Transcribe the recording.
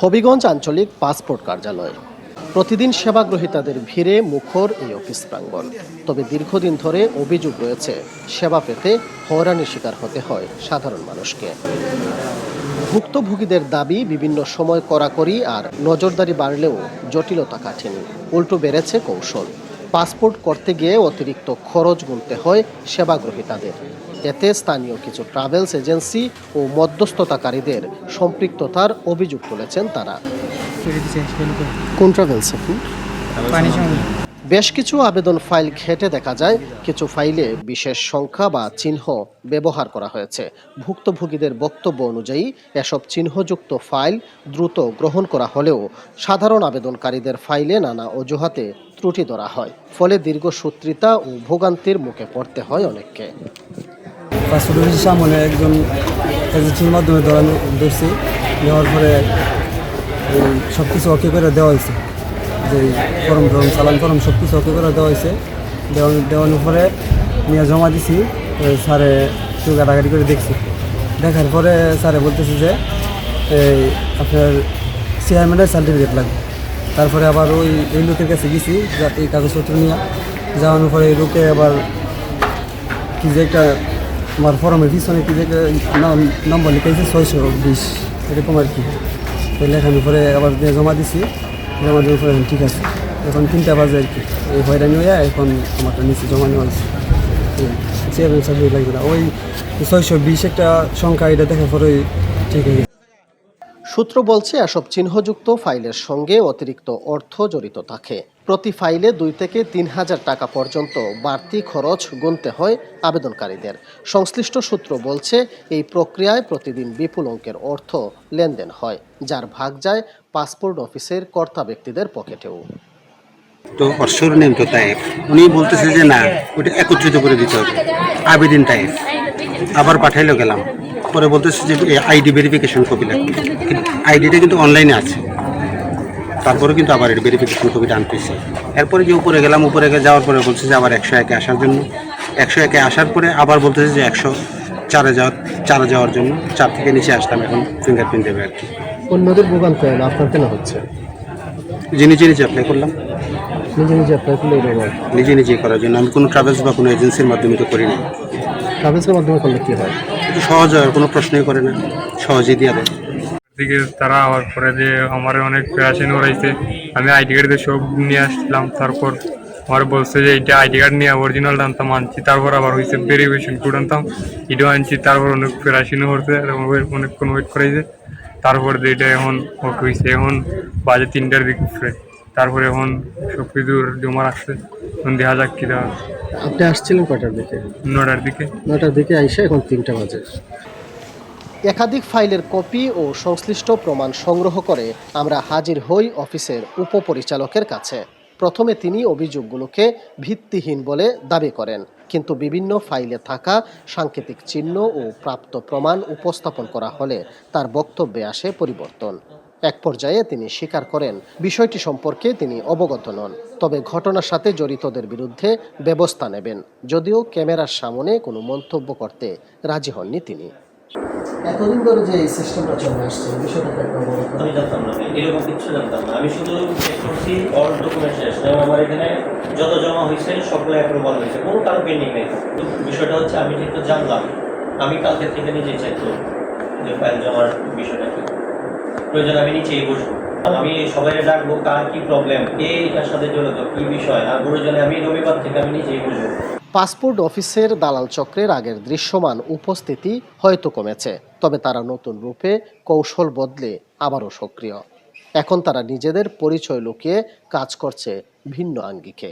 হবিগঞ্জ আঞ্চলিক পাসপোর্ট কার্যালয়। প্রতিদিন সেবাগ্রহীতাদের ভিড়ে মুখর এই অফিস প্রাঙ্গণ। তবে দীর্ঘদিন ধরে অভিযোগ রয়েছে, সেবা পেতে হয়রানির শিকার হতে হয় সাধারণ মানুষকে। ভুক্তভোগীদের দাবি, বিভিন্ন সময় কড়াকড়ি আর নজরদারি বাড়লেও জটিলতা কাটেনি। উল্টো বেড়েছে কৌশল। পাসপোর্ট করতে গিয়ে অতিরিক্ত খরচ গুনতে হয় সেবাগ্রহীতাদের। এতে স্থানীয় কিছু ট্রাভেলস এজেন্সি ও মধ্যস্থতাকারীদের সম্পৃক্ততার অভিযোগ তুলেছেন তারা। কোন ট্রাভেলস আপনি? বেশ কিছু আবেদন ফাইল ঘেটে দেখা যায়। কিছু ফাইলে বিশেষ সংখ্যা বা চিহ্ন ব্যবহার করা হয়েছে। ভুক্তভোগীদের বক্তব্য অনুযায়ী, এসব চিহ্নযুক্ত ফাইল দ্রুত গ্রহণ করা হলেও সাধারণ আবেদনকারীদের ফাইলে নানা অজুহাতে ত্রুটি ধরা হয়। ফলে দীর্ঘসূত্রিতা ও ভোগান্তির মুখে পড়তে হয় অনেককে। একজন মাধ্যমে সব কিছু ওকে করে দেওয়া হয়েছে। যে ফর্ম টর্ম চালান ফর্ম সব কিছু ওকে করে দেওয়া হয়েছে। দেওয়ানো, দেওয়ানোর পরে নিয়ে জমা দিছি স্যারে একটু গাড়াগাড়ি করে দেখছি। দেখার পরে স্যারে বলতেছে যে, এই আপনার চেয়ারম্যানের সার্টিফিকেট লাগবে। তারপরে আবার ওই এই লোকের কাছে গেছি এই কাগজপত্র নিয়ে। যাওয়ানোর পরে এই লোকে আবার কি যে একটা, আমার ফর্মের পিছনে কি যে একটা নাম, নম্বর লিখেছে ছয়শো বিশ, এরকম আর কি। লেখানোর পরে আবার জমা দিছি। জমা দেওয়ার করেন ঠিক আছে এখন তিনটা বাজে আর কি এই হয়রানি হয়ে এখন আমারটা নিচে জমা নেওয়া আছে চেয়ারম্যান সাহেব লাগবে না ওই ছয়শো বিশ একটা সংখ্যা এটা দেখার পরে ঠিক হয়ে সূত্র বলছে, এসব চিহ্নযুক্ত ফাইলের সঙ্গে অতিরিক্ত অর্থ জড়িত থাকে। প্রতি ফাইলে দুই থেকে তিন হাজার টাকা পর্যন্ত বাড়তি খরচ গুনতে হয় আবেদনকারীদের। সংশ্লিষ্ট সূত্র বলছে, এই প্রক্রিয়ায় প্রতিদিন বিপুল অঙ্কের অর্থ লেনদেন হয়, যার ভাগ যায় পাসপোর্ট অফিসের কর্তা ব্যক্তিদের পকেটেও। তো নেম তো উনি বলতেছে যে না, ওটা একত্রিত করে দিতে হবে। আবেদিন তাইফ। আবার পাঠাইলো গেলাম। পরে বলতেছে যে আইডি ভেরিফিকেশন কপি লাগবে আইডিটা কিন্তু অনলাইনে আছে। তারপরে কিন্তু আবার এর ভেরিফিকেশন কপিটা আনতেছি। এরপরে যে উপরে গেলাম উপরে গিয়ে যাওয়ার পরে বলছে যে আবার একশো একে আসার জন্য। একশো একে আসার পরে আবার বলতেছে যে একশো চারে যাওয়ার চারে যাওয়ার জন্য। চার থেকে নিচে আসতাম এখন ফিঙ্গারপ্রিন্ট দেবে আর কি। অন্যদের ভোগান্তি হয় না আপনার কেন হচ্ছে? যে নিচে নিচে অ্যাপ্লাই করলাম। নিজে নিজে অ্যাপ্লাই করলে নিজে নিজে করার জন্য। আমি কোনো ট্রাভেলস বা কোনো এজেন্সির মাধ্যমে তো করিনি ট্রাভেলসের মাধ্যমে করলে কী হয়? সহজ হয়, কোনো প্রশ্নই করে না। সহজেই দিয়ে দেয়। দিকে তারা আবার পরে যে আমার অনেক পেরাশানি ওরাইছে আমি আইডি কার্ড দিয়ে সব নিয়ে আসলাম, তারপর আমার বলছে যে এইটা আইডি কার্ড নিয়ে অরিজিনাল আনতাম, আনছি, তারপর আবার হয়েছে ভেরিফিকেশন কোড আনতাম, এটাও আনছি, তারপর অনেক পেরাশানি হচ্ছে অনেকক্ষণ ওয়েট করাইছে, তারপর যে এটা এখন হয়েছে এখন বাজে তিনটার দিকে, তারপরে এখন সব কিছু জমা রাখছে দেখা যাক কী দেওয়া আপনি আসছিলেন কয়টার দিকে? নটার দিকে। নটার দিকে আইসা এখন তিনটা বাজে। একাধিক ফাইলের কপি ও সংশ্লিষ্ট প্রমাণ সংগ্রহ করে আমরা হাজির হই অফিসের উপপরিচালকের কাছে। প্রথমে তিনি অভিযোগগুলোকে ভিত্তিহীন বলে দাবি করেন কিন্তু বিভিন্ন ফাইলে থাকা সাংকেতিক চিহ্ন ও প্রাপ্ত প্রমাণ উপস্থাপন করা হলে তার বক্তব্যে আসে পরিবর্তন। এক পর্যায়ে তিনি স্বীকার করেন বিষয়টি সম্পর্কে তিনি অবগত নন। তবে ঘটনার সাথে জড়িতদের বিরুদ্ধে ব্যবস্থা নেবেন। যদিও ক্যামেরার সামনে কোনো মন্তব্য করতে রাজি হননি তিনি। এতদিন ধরে যে এই সিস্টেমটা চলে আসছে বিষয়টা আমি জানতাম না এরকম কিছু জানতাম না। আমি শুধু চেক করছি অল ডকুমেন্ট শেষ। যেমন আমার এখানে যত জমা হয়েছে সবগুলো অ্যাপ্রুভাল হয়েছে। কোনো কারও পেন্ডিং নেই। বিষয়টা হচ্ছে আমি যেহেতু জানলাম। আমি কালকে থেকে নিজেই চেক করব যে ফাইল জমার বিষয়টা প্রয়োজন, আমি নিচেই বসবো। আমি সবাই ডাকবো, কার কি প্রবলেম কে এটার সাথে জড়িত, কি বিষয়, আর প্রয়োজনে আমি রবিবার থেকে আমি নিজেই বসবো। পাসপোর্ট অফিসের দালাল চক্রের আগের দৃশ্যমান উপস্থিতি হয়তো কমেছে, তবে তারা নতুন রূপে কৌশল বদলে আবারও সক্রিয়। এখন তারা নিজেদের পরিচয় লুকিয়ে কাজ করছে ভিন্ন আঙ্গিকে।